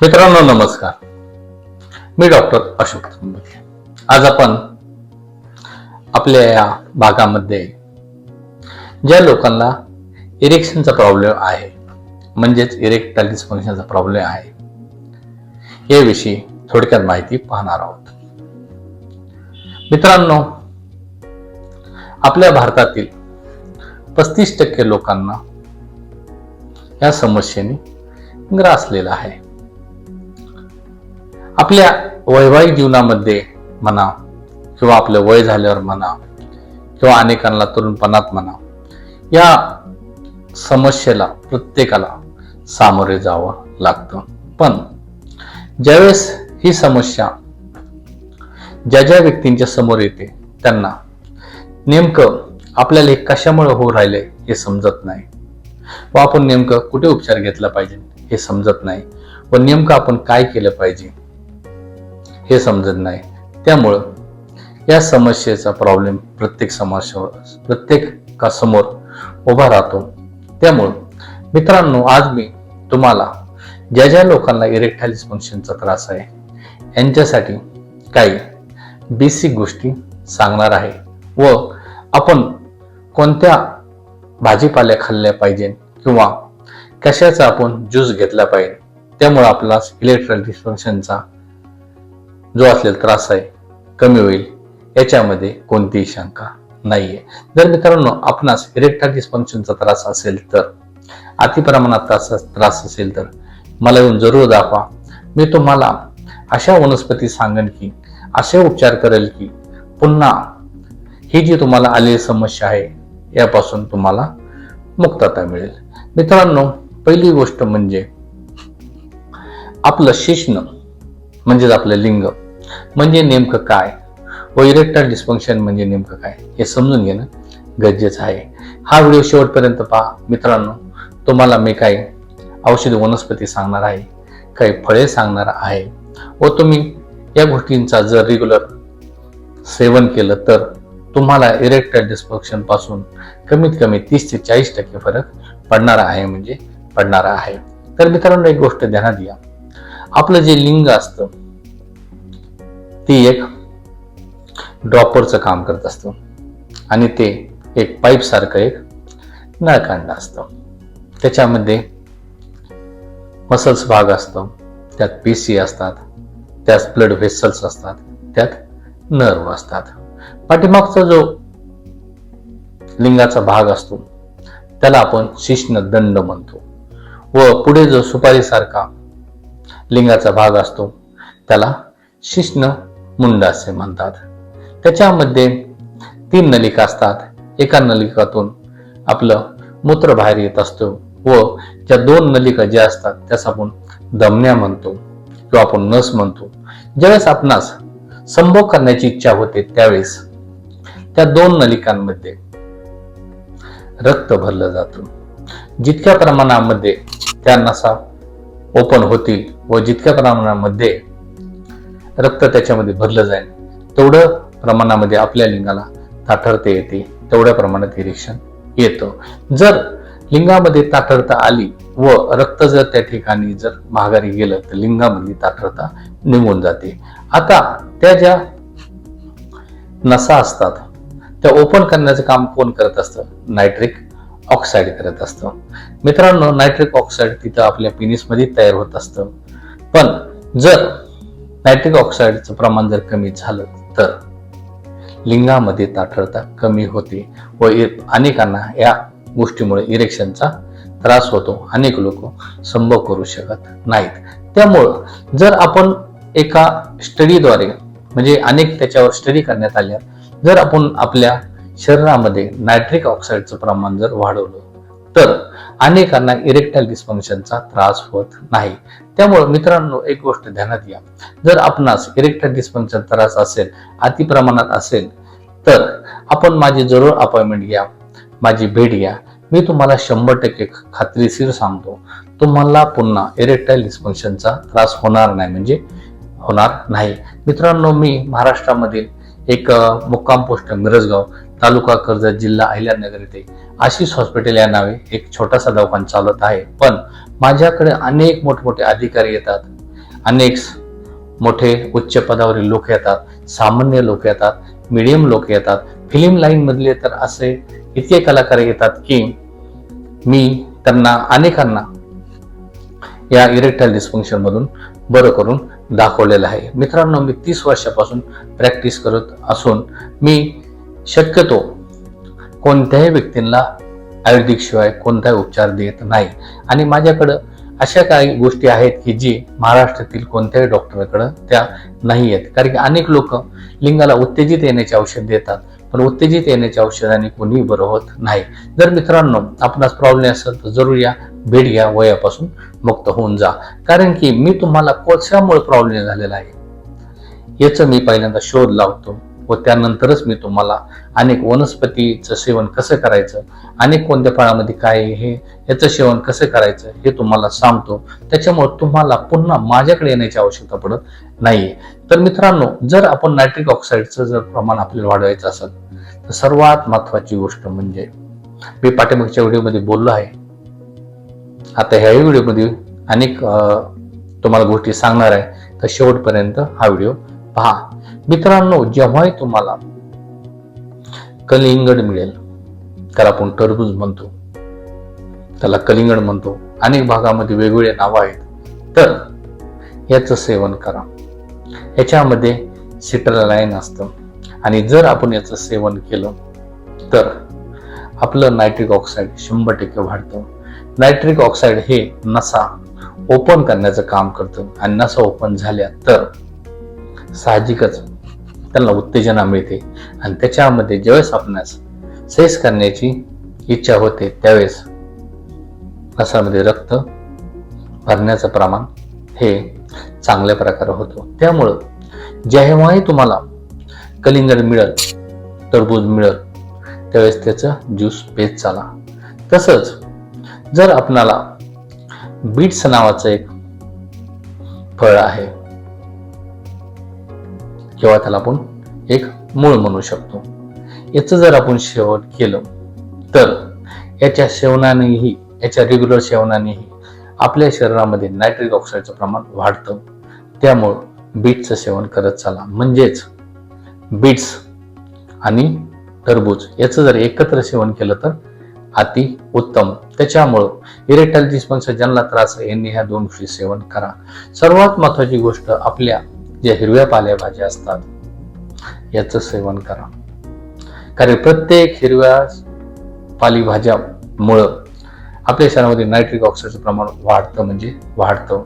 मित्रांनो नमस्कार. मी डॉक्टर अशोक आज आपण आपल्या या भागामध्ये ज्या लोकांना इरेक्शनचा प्रॉब्लेम आहे म्हणजेच इरेक्टाईल डिस्फंक्शनचा प्रॉब्लेम आहे याविषयी थोडक्यात माहिती पाहणार आहोत. मित्रांनो आपल्या भारतातील पस्तीस टक्के लोकांना या समस्येने ग्रासलेला आहे. आपल्या वैवाहिक जीवनामध्ये म्हणा किंवा आपलं वय झाल्यावर म्हणा किंवा अनेकांना तरुणपणात म्हणा या समस्येला प्रत्येकाला सामोरे जावं लागतं. पण ज्यावेळेस ही समस्या ज्या ज्या व्यक्तींच्या समोर येते त्यांना नेमकं आपल्याला हे कशामुळे होऊ राहिले हे समजत नाही. व आपण नेमकं कुठे उपचार घेतला पाहिजे हे समजत नाही. व नेमकं आपण काय केलं पाहिजे हे समजत नाही. त्यामुळं या समस्येचा प्रॉब्लेम प्रत्येक समाजावर प्रत्येकासमोर उभा राहतो. त्यामुळं मित्रांनो आज मी तुम्हाला ज्या ज्या लोकांना इरेक्टाईल फंक्शनचा त्रास आहे यांच्यासाठी काही बेसिक गोष्टी सांगणार आहे व आपण कोणत्या भाजीपाल्या खाल्ल्या पाहिजे किंवा कशाचा आपण ज्यूस घेतला पाहिजे त्यामुळे आपला इलेक्ट्रॉनिक फंक्शनचा जो असलेला त्रास आहे कमी होईल याच्यामध्ये कोणतीही शंका नाहीये. जर मित्रांनो आपणास इरेक्टाईल डिस्फंक्शनचा त्रास असेल तर अतिप्रमाणात त्रास त्रास असेल तर मला येऊन जरूर दाखवा. मी तुम्हाला अशा वनस्पती सांगेन की असे उपचार करेल की पुन्हा ही जी तुम्हाला आलेली समस्या आहे यापासून तुम्हाला मुक्तता मिळेल. मित्रांनो पहिली गोष्ट म्हणजे आपलं शिष्ण म्हणजेच आपलं लिंग म्हणजे नेमकं काय? व इरेक्टाईल डिस्फंक्शन म्हणजे नेमकं काय? हे समजून घेणं गरजेचं आहे. हा व्हिडिओ शेवटपर्यंत पहा. मित्रांनो तुम्हाला मी काही औषधी वनस्पती सांगणार आहे. काही फळे सांगणार आहे. व तुम्ही या गोष्टींचा जर रेग्युलर सेवन केलं तर तुम्हाला इरेक्टाईल डिस्फंक्शनपासून कमीत कमी तीस ते चाळीस टक्के फरक पडणार आहे म्हणजे पडणार आहे. तर मित्रांनो एक गोष्ट ध्यानात घ्या. आपलं जे लिंग असतं ती एक ड्रॉपरचं काम करत असतं. आणि ते एक पाईपसारखं एक नळकांड असतं. त्याच्यामध्ये मसल्स भाग असतो त्यात पेशी असतात त्यात ब्लड व्हेसल्स असतात त्यात नर्व असतात. पाठीमागचा जो लिंगाचा भाग असतो त्याला आपण शिष्ण दंड म्हणतो. व पुढे जो सुपारीसारखा लिंगाचा भाग असतो त्याला शिष्ण मुंड असे म्हणतात. त्याच्यामध्ये तीन नलिका असतात. एका नलिकातून आपलं मूत्र बाहेर येत असतो व ज्या दोन नलिका ज्या असतात त्यास आपण दमण्या म्हणतो किंवा आपण नस म्हणतो. ज्यावेळेस आपणास संभोग करण्याची इच्छा होते त्यावेळेस त्या दोन नलिकांमध्ये रक्त भरलं जातं. जितक्या प्रमाणामध्ये त्या नसा ओपन होतील व जितक्या प्रमाणामध्ये रक्त त्याच्यामध्ये भरलं जाईल. तेवढं प्रमाणामध्ये आपल्या लिंगाला ताठरता येते. तेवढ्या प्रमाणात इरेक्शन येतं. जर लिंगामध्ये ताठरता आली व रक्त जर त्या ठिकाणी जर माघारी गेलं तर लिंगामध्ये ताठरता निघून जाते. आता त्या ज्या नसा असतात त्या ओपन करण्याचं काम कोण करत असतं? नायट्रिक ऑक्साईड करत असतं. मित्रांनो नायट्रिक ऑक्साईड तिथं आपल्या पिनिसमध्ये तयार होत असतं. पण जर नायट्रिक ऑक्साईडचं प्रमाण जर कमी झालं तर लिंगामध्ये ताठरता कमी होते व अनेकांना या गोष्टीमुळे इरेक्शनचा त्रास होतो. अनेक लोक संभव करू शकत नाहीत. त्यामुळं जर आपण एका स्टडीद्वारे म्हणजे अनेक त्याच्यावर स्टडी करण्यात आल्या जर आपण आपल्या शरीरामध्ये नायट्रिक ऑक्साईडचं प्रमाण जर वाढवलं तर अनेकांना इरेक्टाईल डिस्फंक्शनचा त्रास होत नाही. त्यामुळे मित्रांनो एक गोष्ट ध्यानात घ्या. जर आपणास इरेक्टर डिस्फंक्शन त्रास असेल अति प्रमाणात असेल तर आपण माझी जरूर अपॉइंटमेंट घ्या माझी भेट घ्या. मी तुम्हाला शंभर टक्के खात्रीशीर सांगतो. तुम्हाला पुन्हा इरेक्टाईल डिस्फंक्शनचा त्रास होणार नाही म्हणजे होणार नाही. मित्रांनो मी महाराष्ट्रामधील एक मुक्काम पोस्ट मिरजगाव तालुका कर्जत जिल्हा अहिल्यानगर येथे आशिष हॉस्पिटल या नावे एक छोटासा दवाखाना चालत आहे. पण माझ्याकडे अनेक मोठमोठे अधिकारी येतात. अनेक मोठे उच्च पदावरील लोक येतात. सामान्य लोक येतात. मिडियम लोक येतात. फिल्म लाईन मधले तर असे इतके कलाकार येतात की मी त्यांना अनेकांना या इरेक्टाईल डिस्फंक्शन मधून बरं करून दाखवलेलं आहे. मित्रांनो मी तीस वर्षापासून प्रॅक्टिस करत असून मी शक्यतो कोणत्याही व्यक्तींना आयुर्वेदिक शिवाय कोणताही उपचार देत नाही. आणि माझ्याकडं अशा काही गोष्टी आहेत की जी महाराष्ट्रातील कोणत्याही डॉक्टरकडं त्या नाही आहेत. कारण की अनेक लोक लिंगाला उत्तेजित येण्याचे औषध देतात पण उत्तेजित येण्याच्या औषधाने कोणीही बरं होत नाही. जर मित्रांनो आपणास प्रॉब्लेम असेल तर जरूर या भेट घ्या वयापासून मुक्त होऊन जा. कारण की मी तुम्हाला कोळशामुळे प्रॉब्लेम झालेला आहे. याचं मी पहिल्यांदा शोध लावतो. व त्यानंतरच मी तुम्हाला अनेक वनस्पतीचं सेवन कसं करायचं अनेक कोणत्या फळामध्ये काय हे याचं सेवन कसं करायचं हे तुम्हाला सांगतो. त्याच्यामुळे तुम्हाला पुन्हा माझ्याकडे येण्याची आवश्यकता पडत नाहीये. तर मित्रांनो जर आपण नायट्रिक ऑक्साईडचं जर प्रमाण आपल्याला वाढवायचं असेल तर सर्वात महत्वाची गोष्ट म्हणजे मी पाठीमागच्या व्हिडिओमध्ये बोललो आहे. आता ह्याही व्हिडिओमध्ये अनेक तुम्हाला गोष्टी सांगणार आहे. तर शेवटपर्यंत हा व्हिडिओ पहा मित्रांनो जेव्हाही तुम्हाला कलिंगड मिळेल त्याला आपण टरबूज म्हणतो. त्याला कलिंगड म्हणतो. अनेक भागामध्ये वेगवेगळे नावं आहेत. तर याचं सेवन करा. याच्यामध्ये सिट्रलाईन असतं. आणि जर आपण याचं सेवन केलं तर आपलं नायट्रिक ऑक्साईड शंभर टक्के वाढतं. नायट्रिक ऑक्साईड हे नसा ओपन करण्याचं काम करतं. आणि नसा ओपन झाल्या तर साहजिकच. त्यांना उत्तेजना मिळते आणि त्याच्यामध्ये ज्यावेळेस आपणास सेस करण्याची इच्छा होते त्यावेळेस नसामध्ये रक्त भरण्याचं प्रमाण हे चांगल्या प्रकारे होतो. त्यामुळं जेव्हाही तुम्हाला कलिंगड मिळेल टरबूज मिळेल त्यावेळेस त्याचं ज्यूस पेच चाला. तसंच जर आपणाला बीट्स नावाचं एक फळ आहे किंवा त्याला आपण एक मूळ म्हणू शकतो. याचं जर आपण सेवन केलं तर याच्या सेवनानेही याच्या रेग्युलर सेवनानेही आपल्या शरीरामध्ये नायट्रिक ऑक्साईडचं प्रमाण वाढतं. त्यामुळं बीटचं सेवन करत चाला. म्हणजेच बीट्स आणि टरबूज याचं जर एकत्र सेवन केलं तर अति उत्तम. त्याच्यामुळं इरेक्टाईल डिस्फंक्शन ज्यांना त्रास आहे. यांनी ह्या दोन गोष्टी सेवन करा. सर्वात महत्वाची गोष्ट आपल्या ज्या हिरव्या पालेभाज्या असतात याचं सेवन करा. कारण प्रत्येक हिरव्या पालेभाज्यामुळं आपल्या शरीरामध्ये नायट्रिक ऑक्साईडचं प्रमाण वाढतं म्हणजे वाढतं.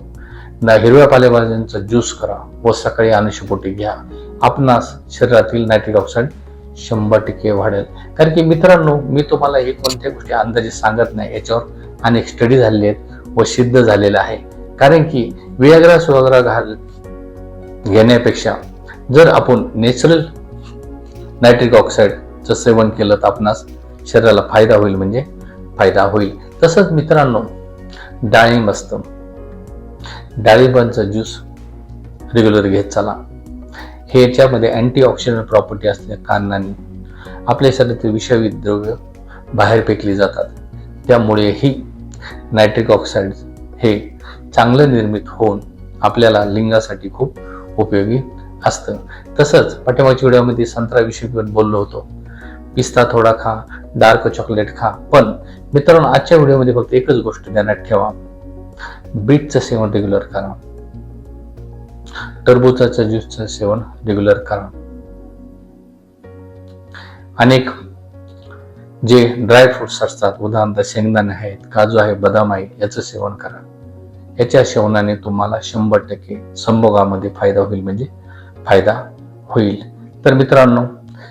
ना हिरव्या पालेभाज्यांचा ज्यूस करा व सकाळी अनुषपोटी घ्या. आपणास शरीरातील नायट्रिक ऑक्साईड शंभर टक्के वाढेल. कारण की मित्रांनो मी तुम्हाला हे कोणत्या गोष्टी अंदाजे सांगत नाही याच्यावर अनेक स्टडी झालेले आहेत व सिद्ध झालेलं आहे. कारण की वियाग्रा सुवाग्रा घाल घेण्यापेक्षा जर आपण नॅचरल नायट्रिक ऑक्साईडचं सेवन केलं तर आपणास शरीराला फायदा होईल. म्हणजे फायदा होईल. तसंच मित्रांनो डाळिंब असतं. डाळिंबांचा ज्यूस रेग्युलर घेत चला. हे याच्यामध्ये अँटीऑक्सिडंट प्रॉपर्टी असल्या कारणाने आपल्या शरीरातील विषारी द्रव्य बाहेर फेकली जातात. त्यामुळे ही नायट्रिक ऑक्साईड हे चांगलं निर्मित होऊन आपल्याला लिंगासाठी खूप उपयोगी असतं. तसंच पाठीमागच्या व्हिडिओमध्ये संत्रा पण बोललो होतो. पिस्ता थोडा खा डार्क चॉकलेट खा पण मित्रांनो आजच्या व्हिडिओमध्ये फक्त एकच गोष्ट ध्यानात ठेवा. बीटचं सेवन रेग्युलर करा. टरबुजाचं ज्यूसचं सेवन रेग्युलर करा. अनेक जे ड्राय फ्रुट्स असतात उदाहरणार्थ शेंगदाणे आहेत काजू आहे बदाम आहे याचं सेवन करा. याच्या सेवनाने तुम्हाला शंभर टक्के संभोगामध्ये फायदा होईल म्हणजे फायदा होईल. तर मित्रांनो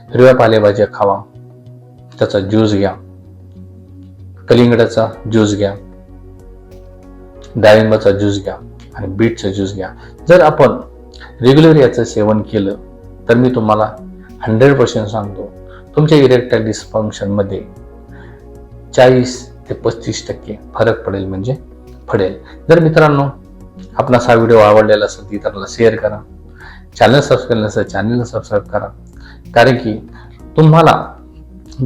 हिरव्या पालेभाज्या खावा. त्याचा ज्यूस घ्या. कलिंगडाचा ज्यूस घ्या. डाळिंबाचा ज्यूस घ्या आणि बीटचा ज्यूस घ्या. जर आपण रेग्युलर याचं सेवन केलं तर मी तुम्हाला हंड्रेड पर्सेंट सांगतो तुमच्या इरेक्टाईल डिस्फंक्शनमध्ये चाळीस ते पस्तीस टक्के फरक पडेल म्हणजे पडेल जर मित्रांनो आपणास हा व्हिडिओ आवडलेला असेल तर इतरांना शेअर करा. चॅनल सबस्क्राईब नसेल चॅनलला सबस्क्राईब करा. कारण की तुम्हाला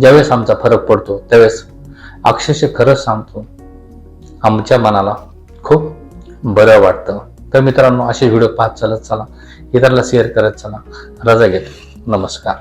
ज्यावेळेस आमचा फरक पडतो त्यावेळेस अक्षरशः खरंच सांगतो आमच्या मनाला खूप बरं वाटतं. तर मित्रांनो असे व्हिडिओ पाहत चालत चला. इतरांना शेअर करत चला. रजा घेतो. नमस्कार.